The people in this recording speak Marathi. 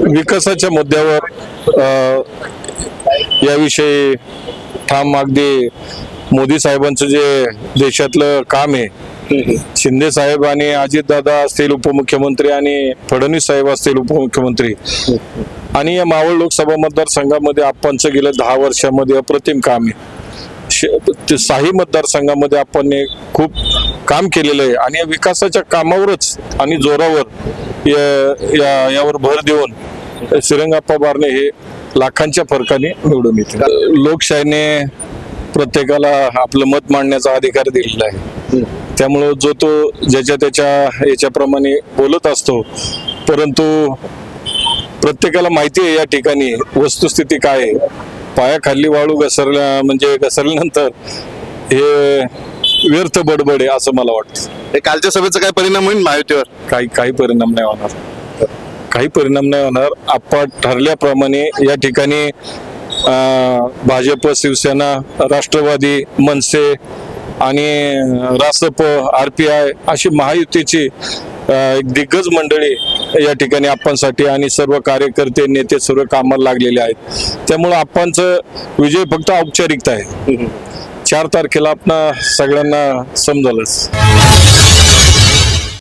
विकासाच्या मुद्द्यावर याविषयी ठाम अगदी मोदी साहेबांचं जे देशातलं काम आहे शिंदे साहेब आणि अजितदादा असतील उपमुख्यमंत्री आणि फडणवीस साहेब असतील उपमुख्यमंत्री. आणि या मावळ लोकसभा मतदारसंघामध्ये आपणचं गेल्या दहा वर्षामध्ये अप्रतिम काम आहे. साही मतदारसंघामध्ये आपण खूप काम केलेलं आहे. आणि या विकासाच्या कामावरच आणि जोरावर या- या- यावर भर देऊन श्रीरंगाप्पा बारणे हे लाखांच्या फरकाने निवडून येते लोकशाहीने प्रत्येकाला आपलं मत मांडण्याचा अधिकार दिलेला आहे. त्यामुळं जो तो ज्याच्या त्याच्या याच्याप्रमाणे बोलत असतो परंतु प्रत्येकाला माहिती आहे या ठिकाणी वस्तुस्थिती काय आहे. पायाखाली वाळू घसरल्या म्हणजे घसरल्यानंतर हे व्यर्थ बडबड आहे असं मला वाटतं. हे कालच्या सभेचा काय परिणाम होईल महायुतीवर? काही काही परिणाम नाही होणार. काही परिणाम नाही होणार. आपण ठरल्याप्रमाणे या ठिकाणी भाजप शिवसेना राष्ट्रवादी मनसे आणि रासप आर पी आय अशी महायुतीची एक दिग्गज मंडळी या ठिकाणी आपणसाठी आणि सर्व कार्यकर्ते नेते सर्व कामाला लागलेले आहेत. त्यामुळं आपणचं विजय फक्त औपचारिकता आहे. चार तारखेला आपण सगळ्यांना समजलंच.